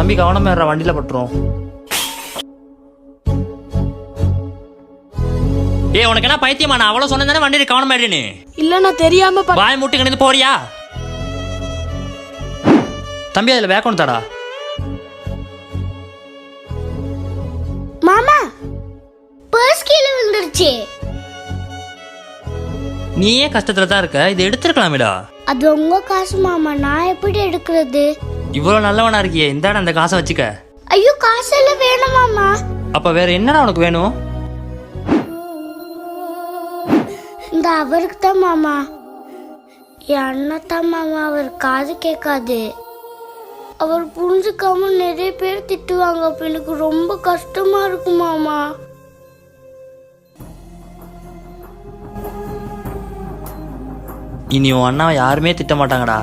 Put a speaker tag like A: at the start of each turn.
A: தம்பி கவனமா ஏற வண்டியில பட்டுரும். ஏய் உனக்கு என்ன பைத்தியமா? நான் அவ்வளவு சொன்னேன் தானே வண்டியில ஏறினு
B: இல்ல நான் தெரியாம ப-
A: வாய் மூட்டு போறியா? தம்பி அதுல பேக் ஒன்று தாடா.
C: மாமா பர்ஸ் கீழே விழுந்துருச்சு.
A: நீயே கஷ்டத்துல தான் இருக்க? இதை எடுத்துருக்கலாமேடா.
C: அது உங்க காசு மாமா நான் எப்படி எடுக்கிறது?
A: இவ்வளவு நல்லவனா இருக்கியே இந்தாடா அந்த காசை வச்சுக்க.
C: ஐயோ காசு எல்லாம் வேணும் மாமா.
A: அப்ப வேற என்னடா உனக்கு வேணும்?
C: இந்த அவருக்கு தான் மாமா. என் அண்ணன் தான் மாமா அவர் காது கேட்காது. அவர் புரிஞ்சுக்காம நிறைய பேர் திட்டுவாங்க அப்ப எனக்கு ரொம்ப கஷ்டமா இருக்கும் மாமா.
A: இனி உன் அண்ணாவை யாருமே திட்ட மாட்டாங்கடா.